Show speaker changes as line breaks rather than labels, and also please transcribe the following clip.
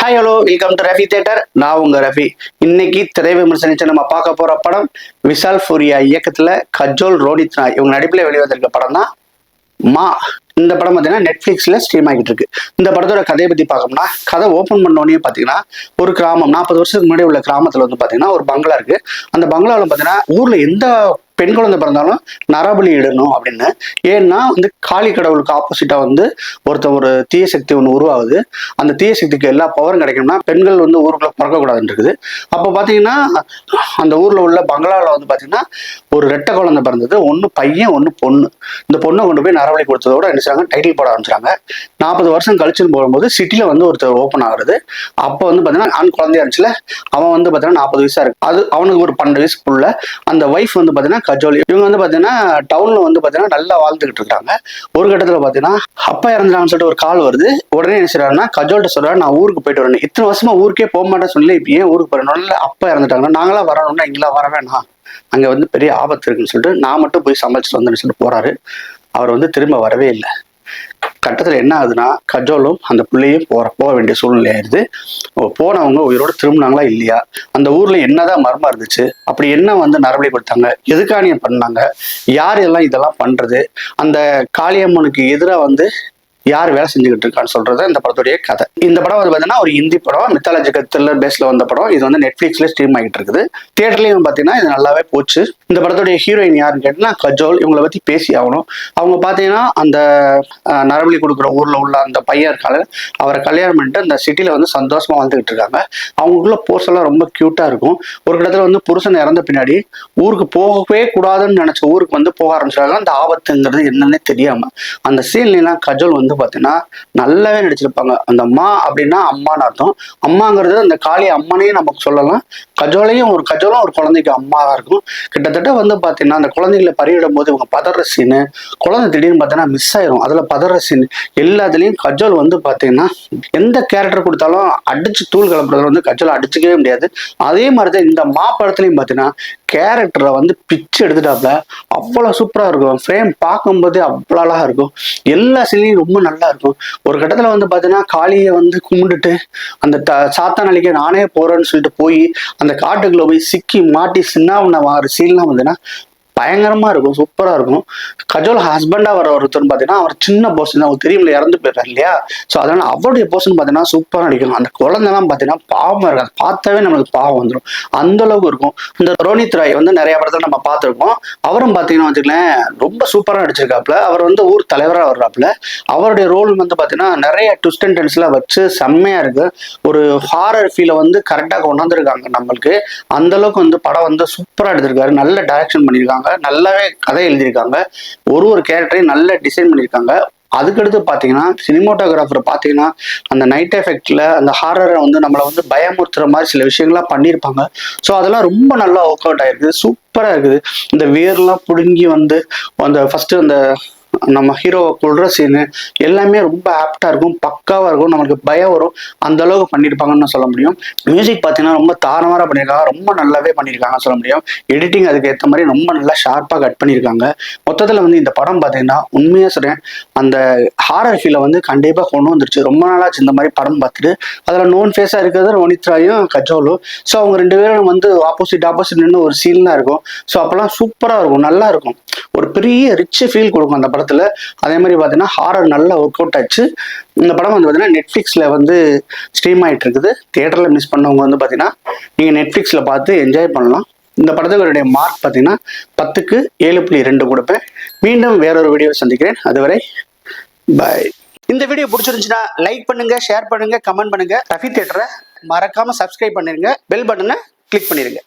Hi hello welcome to Rafi theatre நான் உங்க ரஃபி இன்னைக்கு திரை விமர்சனிச்சு நம்ம பார்க்க போற படம் விஷால் ஃபூரியா இயக்கத்துல கஜோல் ரோனித் நாய் இவங்க நடிப்புல வெளிவந்திருக்க படம் தான் மா. இந்த படம் பார்த்தீங்கன்னா நெட்ஃப்ளிக்ஸில் ஸ்ட்ரீம் ஆகிட்டு இருக்கு. இந்த படத்தோட கதையை பற்றி பார்க்கணும்னா கதை ஓப்பன் பண்ணோடனே பார்த்தீங்கன்னா ஒரு கிராமம் நாற்பது வருஷத்துக்கு முன்னாடி உள்ள கிராமத்தில் வந்து பார்த்தீங்கன்னா ஒரு பங்களா இருக்கு. அந்த பங்களாவில் பார்த்தீங்கன்னா ஊரில் எந்த பெண் குழந்தை பிறந்தாலும் நரபலி இடணும் அப்படின்னு. ஏன்னா வந்து காளி கடவுளுக்கு ஆப்போசிட்டா வந்து ஒருத்தன் ஒரு தீய சக்தி ஒன்று உருவாகுது. அந்த தீய சக்திக்கு எல்லா பவரும் கிடைக்கும்னா பெண்கள் வந்து ஊருக்குள்ள பிறக்கக்கூடாதுன்னு இருக்குது அப்போ பார்த்தீங்கன்னா அந்த ஊரில் உள்ள பங்களாவில் வந்து பார்த்தீங்கன்னா ஒரு ரெட்டை குழந்தை பிறந்தது. ஒன்று பையன் ஒன்று பொண்ணு. இந்த பொண்ணை கொண்டு போய் நரபலி கொடுத்ததோட என்ன செய்றாங்க? டைட்டில் போட ஆரம்பிச்சாங்க நாற்பது வருஷம் கழிச்சுன்னு போகும்போது சிட்டியில் வந்து ஒருத்தர் ஓப்பன் ஆகுறது. அப்போ வந்து பார்த்தீங்கன்னா ஆண் குழந்தையா இருந்துச்சுல அவன் வந்து பார்த்தீங்கன்னா நாற்பது வயசாக இருக்கு. அது அவனுக்கு ஒரு பன்னெண்டு வயசுக்குள்ள அந்த ஒய்ஃப் வந்து பார்த்தீங்கன்னா கஜோலி. இவங்க வந்து பார்த்தீங்கன்னா டவுன்ல வந்து பார்த்தீங்கன்னா நல்லா வாழ்ந்துகிட்டு இருக்காங்க. ஒரு கட்டத்தில் பார்த்தீங்கன்னா அப்பா இறந்துட்டாங்கன்னு சொல்லிட்டு ஒரு கால் வருது. உடனே என்ன செய்யறாருன்னா கஜோல்கிட்ட சொல்றாரு நான் ஊருக்கு போயிட்டு வரேன். இத்தனை வருஷமா ஊருக்கே போக மாட்டேன்னு சொல்லி இப்போ ஏன் ஊருக்கு போறேன் அப்பா இறந்துட்டாங்க நாங்களாம் வரணும்னா இங்கெல்லாம் வர வேணாம். அங்க வந்து பெரிய ஆபத்து இருக்குன்னு சொல்லிட்டு நான் மட்டும் போய் சமைச்சிட்டு வந்தேன்னு சொல்லிட்டு போறாரு. அவர் வந்து திரும்ப வரவே இல்லை. கட்டத்தில் என்ன ஆகுதுன்னா கஜோலும் அந்த பிள்ளையும் போகிற போக வேண்டிய சூழ்நிலை ஆயிடுது. போனவங்க உயிரோட திரும்பினாங்களா இல்லையா? அந்த ஊரில் என்னதான் மர்மம் இருந்துச்சு? அப்படி என்ன வந்து நரபலி கொடுத்தாங்க எதுக்கானியம் பண்ணாங்க? யார் எல்லாம் இதெல்லாம் பண்ணுறது அந்த காளியம்மனுக்கு எதிராக வந்து யார் வேலை செஞ்சுக்கிட்டு இருக்கான்னு சொல்றது இந்த படத்துடைய கதை. இந்த படம் வந்து பார்த்தீங்கன்னா ஒரு ஹிந்தி படம் மித்தாலஜிக்கல் த்ரில்லர் பேஸ்ல வந்த படம். இது வந்து நெட்ஃபிளிக்ஸ்ல ஸ்ட்ரீம் ஆகிட்டு இருக்குது. தியேட்டர்லயும் பார்த்தீங்கன்னா இது நல்லாவே போச்சு. இந்த படத்துடைய ஹீரோயின் யாருன்னு கேட்டீங்கன்னா கஜோல். இவங்களை பத்தி பேசி ஆகணும். அவங்க பார்த்தீங்கன்னா அந்த நரபலி கொடுக்குற ஊர்ல உள்ள அந்த பையன் இருக்காங்க அவரை கல்யாணம் பண்ணிட்டு அந்த சிட்டில வந்து சந்தோஷமா வாழ்ந்துகிட்டு இருக்காங்க. அவங்களுக்குள்ள போர்ஸ் எல்லாம் ரொம்ப கியூட்டா இருக்கும். ஒரு இடத்துல வந்து புருஷன் இறந்த பின்னாடி ஊருக்கு போகவே கூடாதுன்னு நினைச்ச ஊருக்கு வந்து போக ஆரம்பிச்சாங்க அந்த ஆபத்துங்கிறது என்னன்னே தெரியாம அந்த சீன்லாம் கஜோல் வந்து வந்து பார்த்தீங்கன்னா நல்லாவே நடிச்சிருப்பாங்க. அந்த அம்மா அப்படின்னா அம்மான்னு அர்த்தம். அம்மாங்கிறது அந்த காளி அம்மனையும் நமக்கு சொல்லலாம். கஜோலையும் ஒரு கஜோலும் ஒரு குழந்தைக்கு அம்மாவாக இருக்கும். கிட்டத்தட்ட வந்து பார்த்தீங்கன்னா அந்த குழந்தைகளை பறியிடும் போது இவங்க பதற சீனு குழந்தை திடீர்னு பார்த்தீங்கன்னா மிஸ் ஆயிரும். அதில் பதற சீன் எல்லாத்துலேயும் கஜோல் வந்து பார்த்தீங்கன்னா எந்த கேரக்டர் கொடுத்தாலும் அடிச்சு தூள் கிளப்புறதுல வந்து கஜோல் அடிச்சுக்கவே முடியாது. அதே மாதிரி தான் இந்த மா படத்துலையும் பார்த்தீங்கன்னா கேரக்டரை வந்து பிச்சு எடுத்துட்டாப்ல. அவ்வளோ சூப்பராக இருக்கும். ஃப்ரேம் பார்க்கும்போதே அவ்வளோ அழகாக இருக்கும். எல்லா சீன்லையும் ரொம்ப நல்லா இருக்கும். ஒரு கட்டத்தில் வந்து பார்த்தீங்கன்னா காளியை வந்து கும்பிட்டுட்டு அந்த த சாத்தான் அழிக்க நானே போறேன்னு சொல்லிட்டு போய் அந்த காட்டுக்குள்ள போய் சிக்கி மாட்டி சின்ன வார சீன்லாம் வந்துன்னா பயங்கரமாக இருக்கும் சூப்பராக இருக்கும். கஜோல் ஹஸ்பண்டாக வர ஒருத்தர் பார்த்தீங்கன்னா அவர் சின்ன போர்ஷன் அவருக்கு தெரியும்ல இறந்து போயிட்டார் இல்லையா? ஸோ அதனால் அவருடைய போர்ஷன் பார்த்தீங்கன்னா சூப்பராக நடிக்கும் அந்த குழந்தைலாம் பார்த்தீங்கன்னா பாவமாக இருக்காது. பார்த்தாவே நம்மளுக்கு பாவம் வந்துடும் அந்த அளவுக்கு இருக்கும். இந்த ரோனித் ராய் வந்து நிறைய படத்தில் நம்ம பார்த்துருக்கோம் அவரும் பார்த்தீங்கன்னா வச்சுக்கலேன் ரொம்ப சூப்பராக நடிச்சிருக்காப்புல. அவர் வந்து ஊர் தலைவராக வர்றாப்புல. அவருடைய ரோல் வந்து பார்த்தீங்கன்னா நிறைய ட்விஸ்ட் அண்ட் டென்ஸ்லாம் வச்சு செம்மையாக இருக்குது ஒரு ஹாரர் ஃபீலை வந்து கரெக்டாக கொண்டாந்துருக்காங்க நம்மளுக்கு. அந்த அளவுக்கு வந்து படம் வந்து சூப்பராக எடுத்திருக்காரு. நல்ல டைரக்ஷன் பண்ணியிருக்காங்க. நல்லாவே கதை எழுதியிருக்காங்க. ஒரு ஒரு கேரக்டரையும் நல்லா டிசைன் பண்ணியிருக்காங்க. அதுக்கடுத்து பார்த்தீங்கன்னா சினிமோட்டோகிராஃபர் பார்த்தீங்கன்னா அந்த நைட் எஃபெக்ட்ல அந்த ஹாரரை வந்து நம்மளை வந்து பயமுறுத்துற மாதிரி சில விஷயங்கள்லாம் பண்ணியிருப்பாங்க. ஸோ அதெல்லாம் ரொம்ப நல்லா ஒர்க் அவுட் ஆயிருக்குது சூப்பராக இருக்குது. இந்த வேர்லாம் பிடுங்கி வந்து அந்த ஃபஸ்ட்டு அந்த நம்ம ஹீரோவை கொள்ற சீனு எல்லாமே ரொம்ப ஆப்டா இருக்கும் பக்காவா இருக்கும். நமக்கு பயம் வரும். அந்த அளவுக்கு பண்ணியிருப்பாங்கன்னு சொல்ல முடியும். மியூசிக் பார்த்தீங்கன்னா ரொம்ப தாரமாரா பண்ணியிருக்காங்க ரொம்ப நல்லாவே பண்ணியிருக்காங்கன்னு சொல்ல முடியும். எடிட்டிங் அதுக்கு ஏற்ற மாதிரி ரொம்ப நல்லா ஷார்ப்பாக கட் பண்ணியிருக்காங்க மொத்தத்தில் வந்து இந்த படம் பார்த்தீங்கன்னா உண்மையாக சொல்றேன் அந்த ஹாரர் ஃபீலை வந்து கண்டிப்பாக கொண்டு வந்துருச்சு. ரொம்ப நாளாச்சு இந்த மாதிரி படம் பார்த்துட்டு. அதில் நோன் ஃபேஸாக இருக்கிறது ரோனித்ராயும் கஜோலும். ஸோ அவங்க ரெண்டு பேரும் வந்து ஆப்போசிட் ஆப்போசிட் நின்று ஒரு சீன் தான் இருக்கும். ஸோ அப்போல்லாம் சூப்பராக இருக்கும். நல்லா இருக்கும். ஒரு பெரிய ரிச் ஃபீல் கொடுக்கும் அந்த படத்தில். அதே மாதிரி பார்த்தீங்கன்னா ஹாரர் நல்லா ஒர்க் அவுட் ஆச்சு. இந்த படம் வந்து பார்த்தீங்கன்னா நெட்ஃப்ளிக்ஸில் வந்து ஸ்ட்ரீம் ஆகிட்டு இருக்குது. தியேட்டரில் மிஸ் பண்ணவங்க வந்து பார்த்தீங்கன்னா நீங்கள் நெட்ஃப்ளிக்ஸில் பார்த்து என்ஜாய் பண்ணலாம். இந்த படத்துக்கு மார்க் பார்த்தீங்கன்னா பத்துக்கு ஏழு புள்ளி ரெண்டு கொடுப்பேன். மீண்டும் வேறொரு வீடியோ சந்திக்கிறேன். அதுவரை பாய் இந்த வீடியோ பிடிச்சிருந்துச்சுன்னா லைக் பண்ணுங்க ஷேர் பண்ணுங்க கமெண்ட் பண்ணுங்க. ரஃபி தேட்டரை மறக்காம சப்ஸ்கிரைப் பண்ணிருங்க. பெல் பட்டனை கிளிக் பண்ணிருங்க.